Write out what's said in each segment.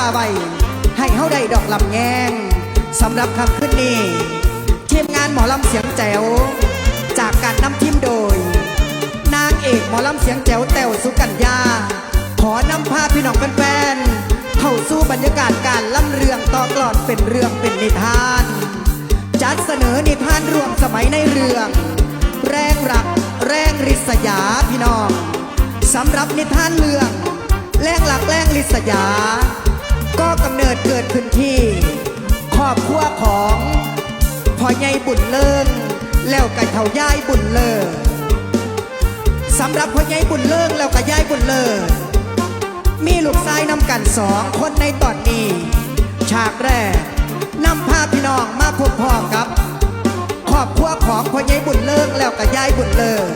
าบาไว้ให้เฮาได้ดอกลำแยงสำหรับคำขึ้นนี้ทีมงานหมอลำเสียงแจ๋ว จากการนำทีมโดย นางเอกหมอลำเสียงแจ๋วแต้วสุกัญญา ขอนำพาพี่น้องแฟนๆเข้าสู่บรรยากาศการล่ำเรื่องต่อกลอนเป็นเรื่องเป็นนิทาน จัดเสนอนิทานรวมสมัยในเรื่อง แรงรักแรงริษยาพี่น้องสำหรับนิทานเรื่อง แรงหลักแรงริษยา ก็กำเนิดเกิดขึ้นที่ครอบครัวของพ่อใหญ่บุญเลิงแล้วกับเท่ายายบุญเลิงสำหรับพ่อใหญ่บุญเลิงแล้วกับยายบุญเลิงมีลูกชายนำกันสองคนในตอนนี้ ฉากแรกนำพาพี่น้องมาพบพ่อกับครอบครัวของพ่อใหญ่บุญเลิงแล้วกับยายบุญเลิง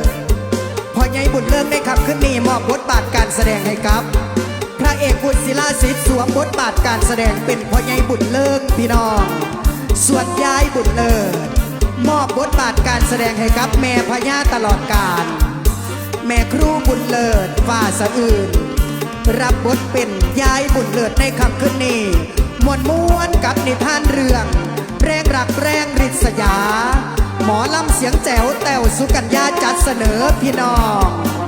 พ่อใหญ่บุญเลิงได้คำขึ้นนี้มอบบทบาทการแสดงให้กับ ระเอกบุญศิลาสิทธิ์สวมบทบาทการแสดงเป็นพ่อใหญ่บุญเลิงพี่น้อง ส่วนยายบุญเลิศมอบบทบาทการแสดงให้กับแม่พญาตลอดกาลแม่ครูบุญเลิศฝ่าสะอื่น รับบทเป็นยายบุญเลิศในคำขึ้นนี้มวนม้วนกับนิทานเรื่องแรงรักแรงริษยา หมอลำเสียงแจ๋วแต้วสุกัญญาจัดเสนอพี่น้อง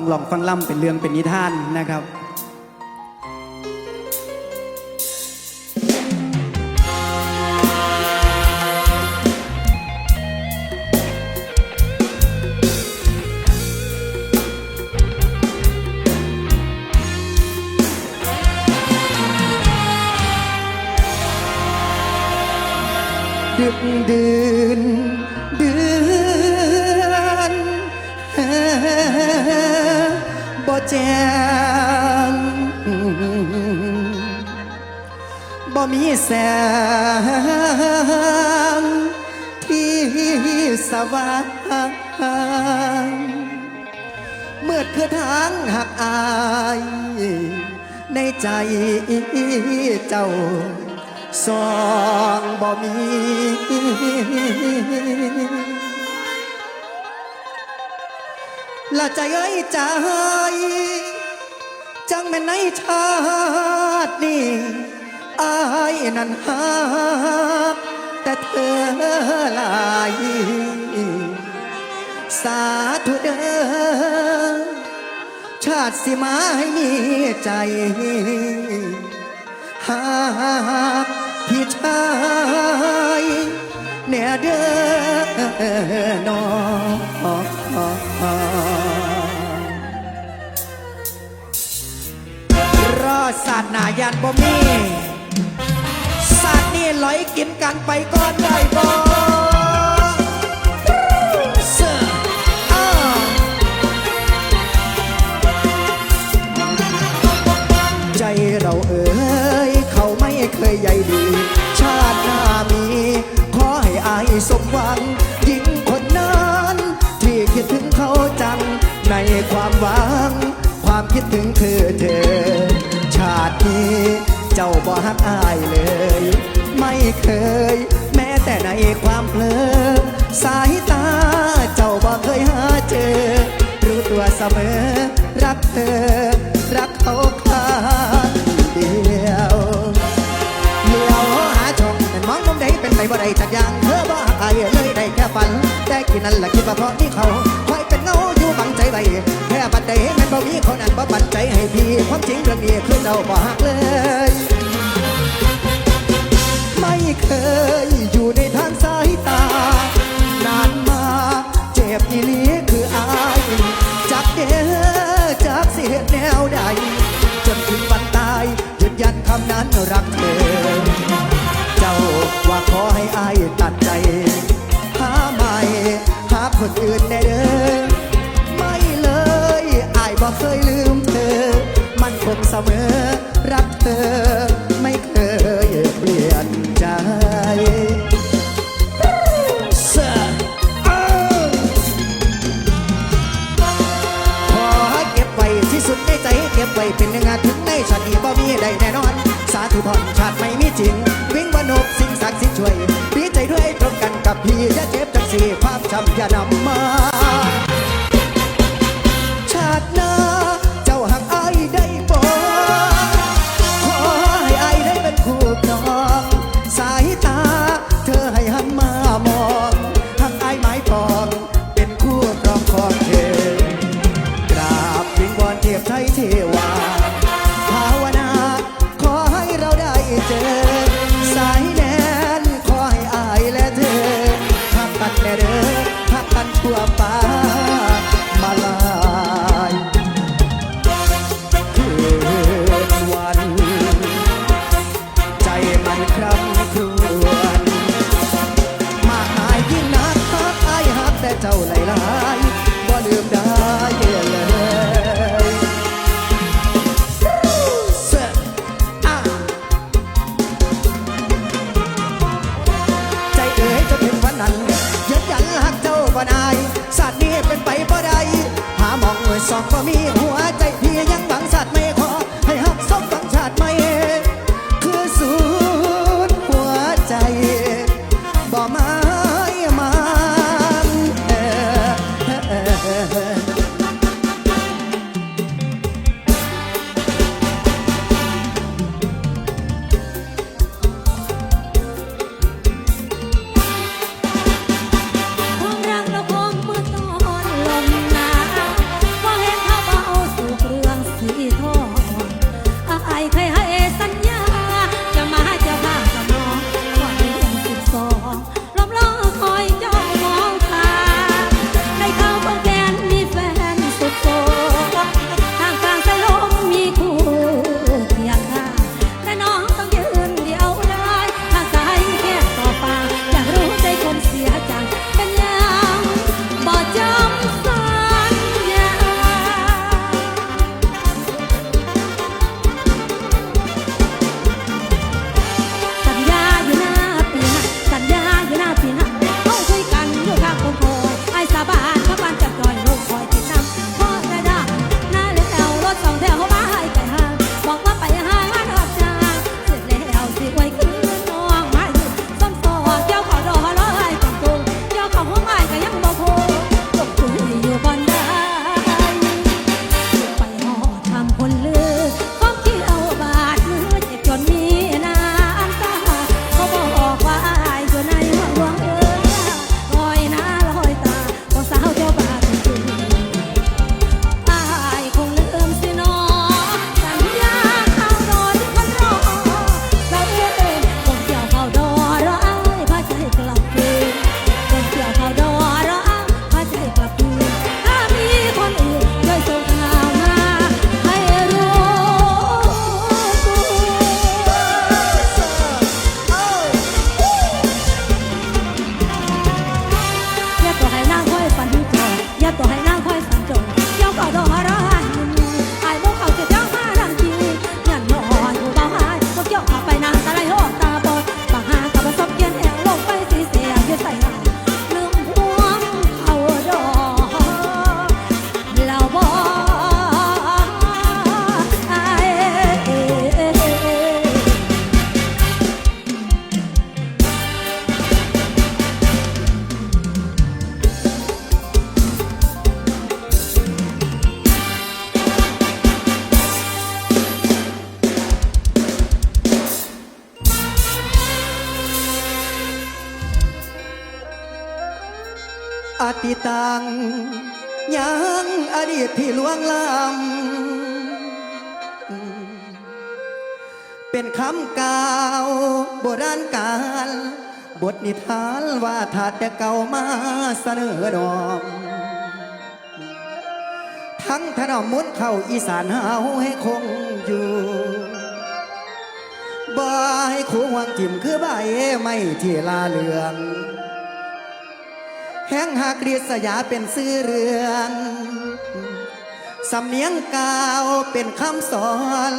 ฟังหลองฟังล่ำเป็นเรื่องเป็นนิทานนะครับดึกดื่นเดือน แจ้งบ่มีแสง ที่สว่างเมื่อคือทางหักอาย ในใจเจ้าสองบ่มี ละใจเอ้ยใจจังแม่นในชาตินี้อายนั้นหักแต่เธอลายสาธุเด้อชาติสิมาให้มีใจหากพี่ชายแน่เด้อนอ ศาสตร์หนายันบ่มีศาสตร์นี่ลอยกินกันไปก่อนได้บ่เสืออ้าวใจเราเอ่ยเขาไม่เคยใยดี ชาติหน้ามี ขอให้อายสมหวังหญิงคนนั้นที่คิดถึงเขาจังในความหวัง ความคิดถึงคือเธอ ชาตินี้เจ้าบ่ฮักอายเลย ไม่เคย แม้แต่ในความเพลอสายตาเจ้าบ่เคยหาเจอ รู้ตัวเสมอ รักเธอ รักเขาข้างเดียวเลี้ยวหาชมแต่มองมุมใดเป็นไปบ่ได้จักอย่างเธอบ่หักอายเลยได้แค่ฝัน แต่คิดนั้นแหละคิดว่าเพราะนี่เขาคอยเป็น ไว้แค่ปัจจัยมันบ่มีเขานั้นบ่ปัจจัยให้พี่ความจริงเรื่องนี้คือเราบอหักเลย ไม่เคยอยู่ในทางสายตา นานมาเจ็บอีหลีคืออายจากเดอจากเสียแนวใด จนถึงวันตายยืนยันคำนั้นรักเธอเจ้าว่าขอให้อายตัดใจ หาใหม่หาคนอื่น ถึงในชาติบ่มีได้แน่นอน สาธุพรชาติไม่มีจริง วิ่งบนบสิ่งศักดิ์สิทธิ์ช่วยปีใจด้วยตรงกันกับพี่อย่เจ็บจังสีความช้ำอย่านำมา ที่ล้วงลำเป็นคำกล่าวโบราณกาลบทนิทานว่าถาดแต่เก่ามาเสนอดอมทั้งถนอมมุดเข้าอีสานเฮาให้คงอยู่บ่ให้ขู่หวังทิ่มคือใบไม่ที่ลาเหลือง แห้งหากเรียสยาเป็นซื้อเรือน สำเนียงกาวเป็นคำสอน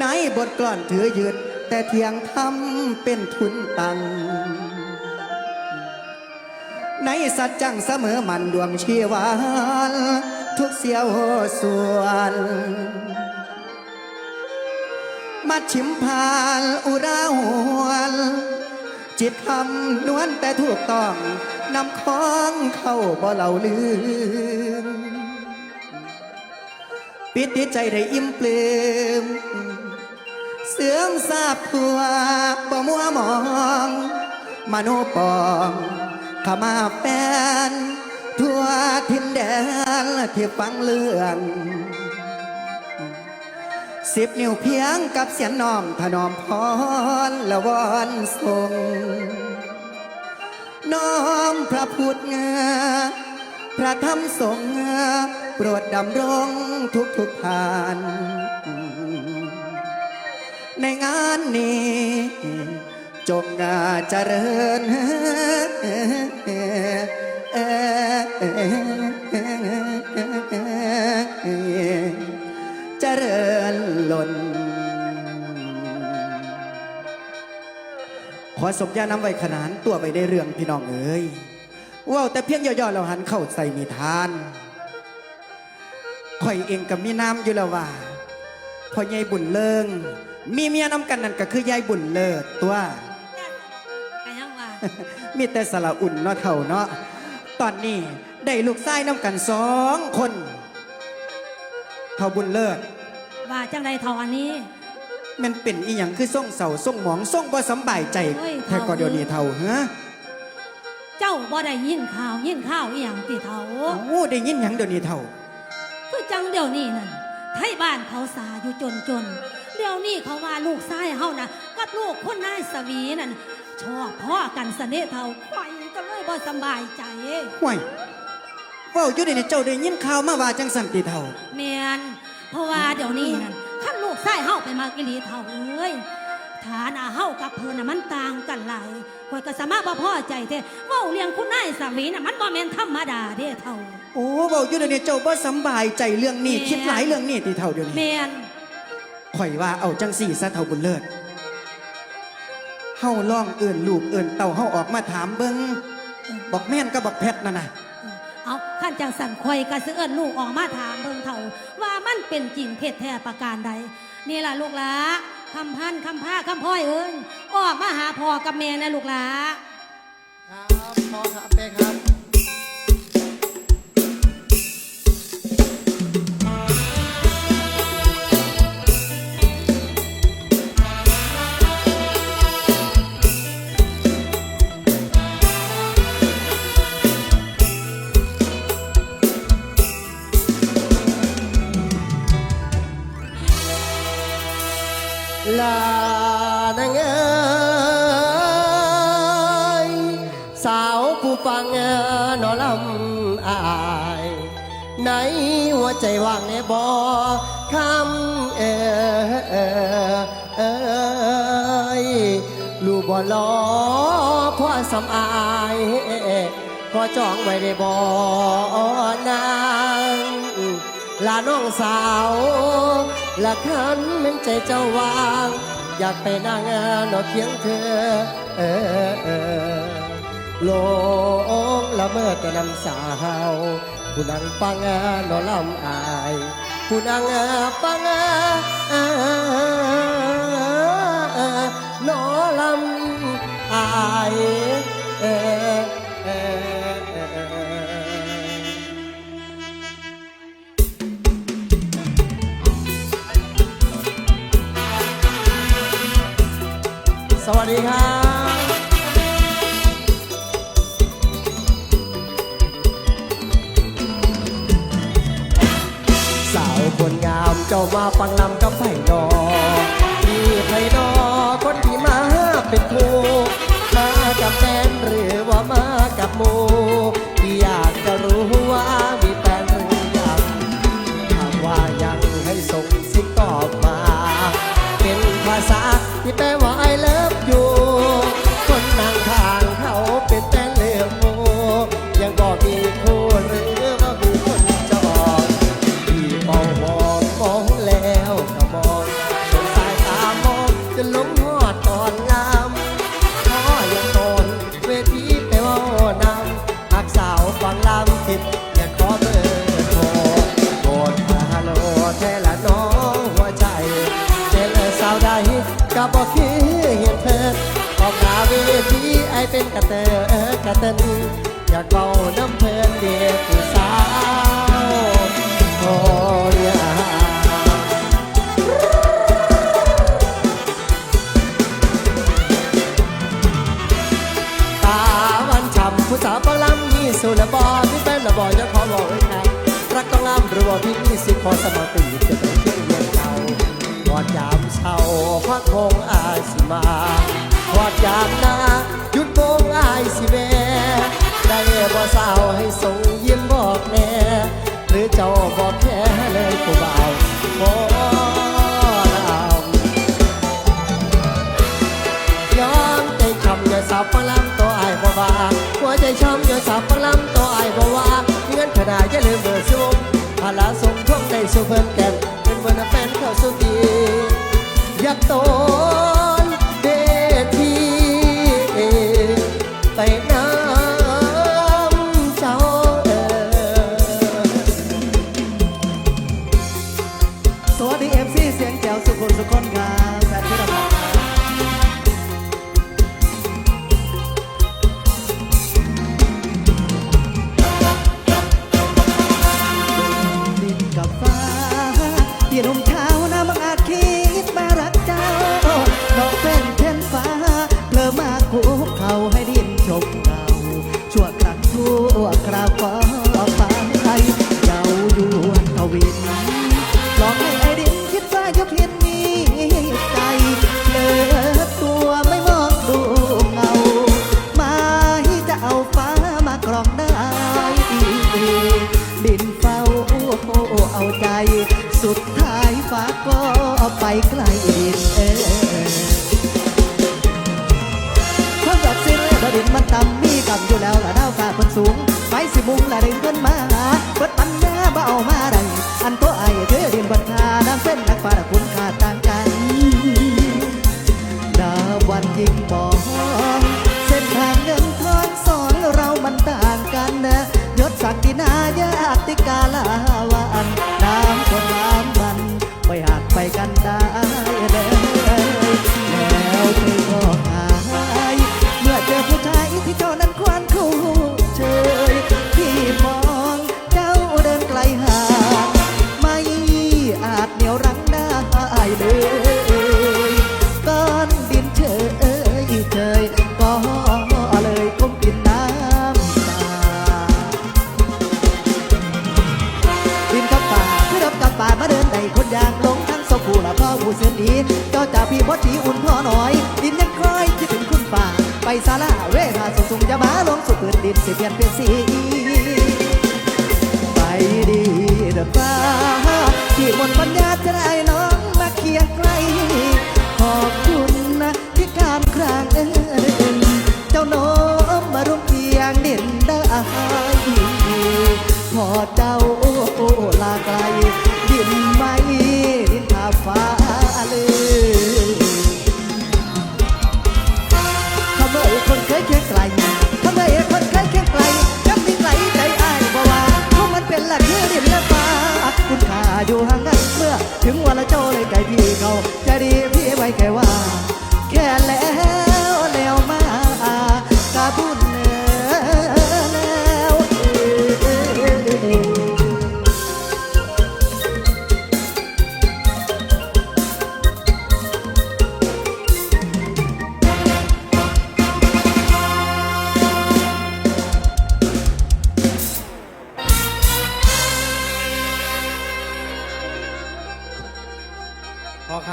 ในบทกลอนถือยึดแต่เทียงทำเป็นทุนตัง ในสัจจังเสมอมันดวงชีวานทุกเสียวส่วนมาชิมพานอุราหวนจิตคำนวลแต่ถูกต้องนำของเข้าบ่เหล่าลืม ปิติใจได้อิ่มเปลืมเสื่อมทราบทั่วบ่มัวมอง มโนปองขมาแฟน ทั่วทินแดนที่ฟังเรื่อง สิบนิ้วเพียงกับเสียงน้อมถนอมพรละวอนทรงน้อมพระพุทธงาพระธรรมสงฆ์ โปรดดำรงทุกทุกๆผ่าน ในงานนี้จงเจริญเจริญล้นขอสมญานำไว้ขนานตัวไปในเรื่องพี่น้องเอ๋ยเว้าแต่เพียงย่อๆเราหันเข้าใส่นิทาน ข่อยเองกับมีน้ำอยู่แล้วว่าพ่อใหญ่บุญเลิง มีเมียน้ำกันนั่นก็คือยายบุญเลิศตัว กันยังว่ามีแต่สละอุ่นเนาะเท่าเนาะ ตอนนี้ได้ลูกไส้น้ำกันสองคนเท่าบุญเลิศว่าจังใดเท่าอันนี้ มันเป็นอีหยังคือส่งเสาส่งหมองส่งบ่สำบายใจเฮ้ยแค่ก็เท่าเดี๋ยวนี้เท่าฮะเจ้าบ่ได้ยินข่าวยินข่าวอีหยังติเท่าโอ้ได้ยินหยังเดี๋ยวนี้เท่าคือ จังเดี๋ยวนี้นั่นไทยบ้านเขาสาอยู่จนจน เดี๋ยวนี้เขาว่าลูกชายเฮานะกับลูกคนนายสวีนั่นชอบพ่อกันสนิทเท่าข่อยก็เลยบ่สำบายใจห่วยเว้าอยู่ในเจ้าได้ยินข่าวมาว่าจังสันติเท่าแมนเพราะว่าเดี๋ยวนี้นั่นขั้นลูกชายเฮาไปมากอีหลีเท่าเอ้ยฐานะเฮากับเพิ่นน่ะมันต่างกันหลายข่อยก็สามารถบ่พอใจแท้เว้าเลี้ยงคุณนายสวีน่ะมันบ่แม่นธรรมดาเด้เท่า โอ้เว้าอยู่ในนี้เจ้าบ่สำบายใจเรื่องนี้แม่คิดหลายเรื่องนี้ติเท่าเดี๋ยวแมนี้นข่อยว่าเอาจังสี่ซะเท่าบุญเลิศเฮาล่องเอิ่นลูกเอิ่นเต่าเฮาออกมาถามเบิ่งบอกแม่นก็บอกแพทย์นั่นน่ะ เอาขั้นจังสันข่อยก็สิเอิ้นลูกออกมาถามเบิ่งเท่าว่ามันเป็นจริงเท็จแท้ประการใด นี่ล่ะลูกหลาคำพันคำผ้าคำพ้อยเอ้ยออกมาหาพ่อกับแม่นะลูกหลา ผู้ฟังนอลำอายในหัวใจว่างในบ่อคำเออเออเอยลูกบ่ลอพ่อสำอายขอจองไว้ในบ่อนางลาน้องสาวละคันมันใจเจ้าวาง อยากไปนั่งนอเคียงเธอเออเออ ลงละเมิดแต่นำสาวผู้นังฟังนอลำอายผู้นังฟังนอลำอาย ฟังนำ ลำมีสุนบอพี่เป็นระบอจะขอบอกเลยครับรักต้องงามหรือว่าพี่มีสิขอสมัครตีจะเป็นเพื่อนเลี้ยงเขาพอดยามเช้าพักคงอาสิมาพอดยามนาหยุดโมงอายสิแม่ได้บ่สาวให้ส่งยิ้มบอกแน่หรือเจ้าบอกแค่เลยผู้บ่าวขอลายอมใจช้ำอย่าสับปะลำ ใจช้ำอย่าสับปะลำต่อไอ้ายบ่ว่าเงินขนาดอย่าลืมเบอร์ซุ่มพาลาส่งท่วงในสุเพิ่นแก่นเป็นวันแฟนเข้าสู่ดีอยากโต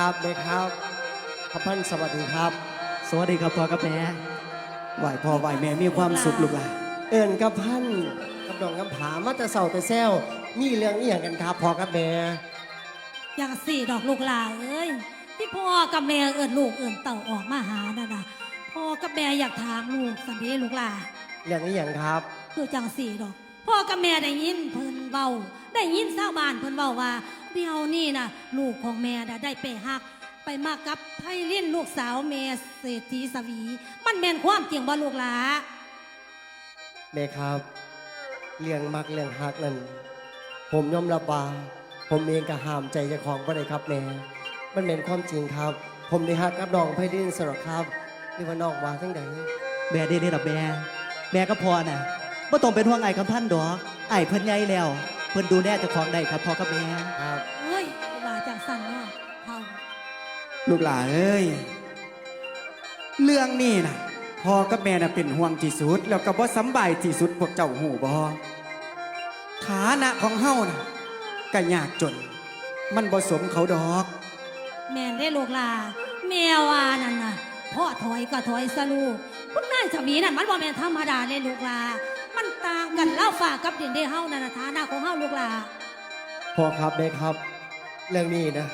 ครับเด็กครับพระพันธุ์สวัสดีครับ สวัสดีครับพ่อกับแม่ไหวพ่อไหวแม่มีความสุขลูกหลานเอิญกับพันธุ์กับดองกับผามาแต่เสาแต่แซวมีเรื่องอีหยังกันครับพ่อกับแม่อย่างสี่ดอกลูกหลาเอ้ยที่พ่อกับแม่เอิญลูกเอิญเต่าออกมาหาน่ะนะพ่อกับแม่อยากถามลูกสันเดลูกหลาเรื่องอีหยังครับ คือจังสี่ดอก พ่อกับแม่ได้ยินเพิ่นเบาได้ยินชาวบ้านเพิ่นเบาว่า เดี๋ยวนี้นะลูกของแม่น่ะได้ไปหัก ไปมากับไพลินลูกสาวแม่เศรษฐีสวี มันแม่นความจริงบ่ลูกหลาแม่ครับ เรื่องมักเรื่องฮักนั่นผมยอมรับว่าผมเองก็ห้ามใจเจ้าของบ่ได้ครับแม่มันเป็นความจริงครับ ผมได้ฮักกับน้องไพลินสรอกครับนี่ว่าน้องว่าทั้งใดแม่ได้ได้ดับแม่แม่ก็พอน่ะบ่ต้องเป็นห่วงไอ้คำพันธ์ดอกไอ้เพิ่นใหญ่แล้ว เพิ่นดูแลเจ้าของได้ครับพ่อกับแม่ครับเฮ้ยว่าจังสั่นเนาะเฮาลูกหลานเอ้ย เรื่องนี้นะพ่อกับแม่น่ะเป็นห่วงที่สุด แล้วก็บ่สำบายที่สุดพวกเจ้าหูบ่ฐานะของเฮาน่ะก็ยากจน มันบ่สมเขาดอก แม่นได้ลูกหลาแมวว่านั่นน่ะพ่อถอยก็ถอยสลูกคุณนายสมีนั่นมันบ่แม่นธรรมดาเลยลูกหลา มันต่างกันเล่าฝากกับดินเดเฮานั่นน่ะฐานะของเฮาลูกหลาพ่อครับแม่ครับ เรื่องนี้นะ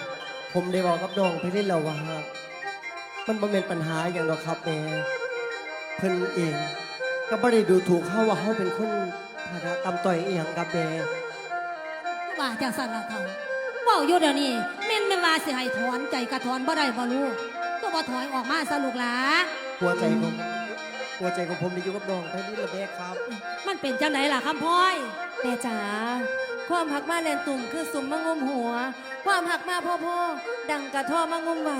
ผมได้บอกกับน้องไปเล่นแล้วว่า มันบ่เป็นปัญหาอย่างหรอกครับแม่เพิ่นเอง ก็บ่ได้ดูถูกเขาว่าเขาเป็นคนฐานะต่ำต้อยอีหยังกับแม่ว่าจังสั่นละเท่าเว้าอยู่เดี๋ยวนี้แม่นแม่นว่าสิให้ถอนใจกระถอนบ่ได้บ่ลูกก็บ่ถอยออกมาซะลูกหลาหัวใจของ หัวใจของผมนี่อยู่กับน้องไปนี่ละแม่ครับ มันเป็นจังไดล่ะคำพ้อย แม่จ๋าความหักมาแลนตุ่มคือสุมมะงุมหัว ความหักมาพ่อพ่อดังกระท่อมะงุมไหว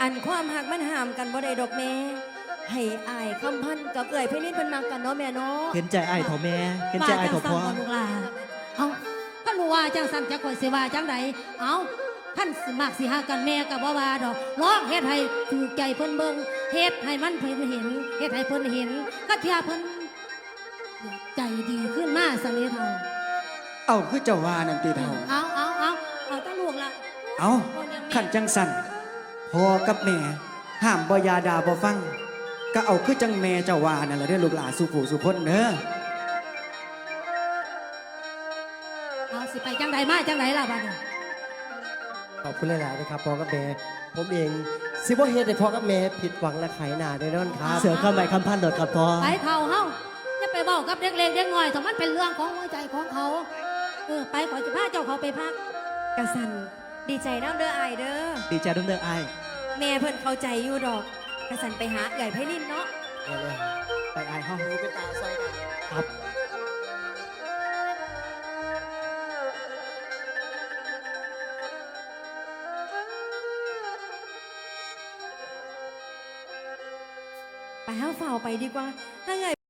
อันความหักมันห้ามกันบ่ได้ดอกแม่ให้อายคำพันกับเอ่ยพี่นิดเป็นมากันเนาะแม่เนาะเห็นใจไอ้เถ่าแม่เห็นใจไอ้เถ่าพ่อ ว่าจังสั่นบ่ลูกหลาเอาถ้ารู้ว่าจังสั่นจะข่อยสิว่าจังไดเอา ท่านสิมากสิหากันแม่ก็บ่ว่าดอกร้องเฮ็ดให้ถูกใจเพิ่นเบิ่งเฮ็ดให้มันเพิ่นเห็นเฮ็ดให้เพิ่นเห็นก็เทื่อเพิ่นใจดีขึ้นมาสันนิเท่าเอาคือเจ้าว่านั่นติเท่าเอาเอาเอาเอาตั้งลูกละเอาขันจังสันพ่อกับแม่ห้ามบ่ยาดาบ่ฟัง ก็เอาคือจังแม่เจ้าว่านั่นแหละเด้อลูกหลานสุผู้สุพ้นเด้อเอาสิไปจังใดมาจังใดล่ะบัดนี้ ขอบคุณหลายๆนะครับพ่อกับแม่ผมเองสิบ่เฮ็ดให้พ่อกับแม่ผิดหวังและขายหน้าแน่นอนครับ เสือข้ามใบคำพันธ์โดดครับพ่อไปเท่าเฮาอย่าไปบอกกับเด็กเล็กเด็กน้อยถ้ามันเป็นเรื่องของหัวใจของเขา เออไปขอจะพาเจ้าเขาไปพัก กะสันดีใจน้ำเด้ออายเด้อดีใจด้วยเด้อไอ้แม่เพิ่นเข้าใจอยู่ดอกกะสันไปหาเอ่ยพี่นิดเนาะเอาเลยไปไอ้ห้องดูเป็นตาซอยกันครับ ไปห้าฝ่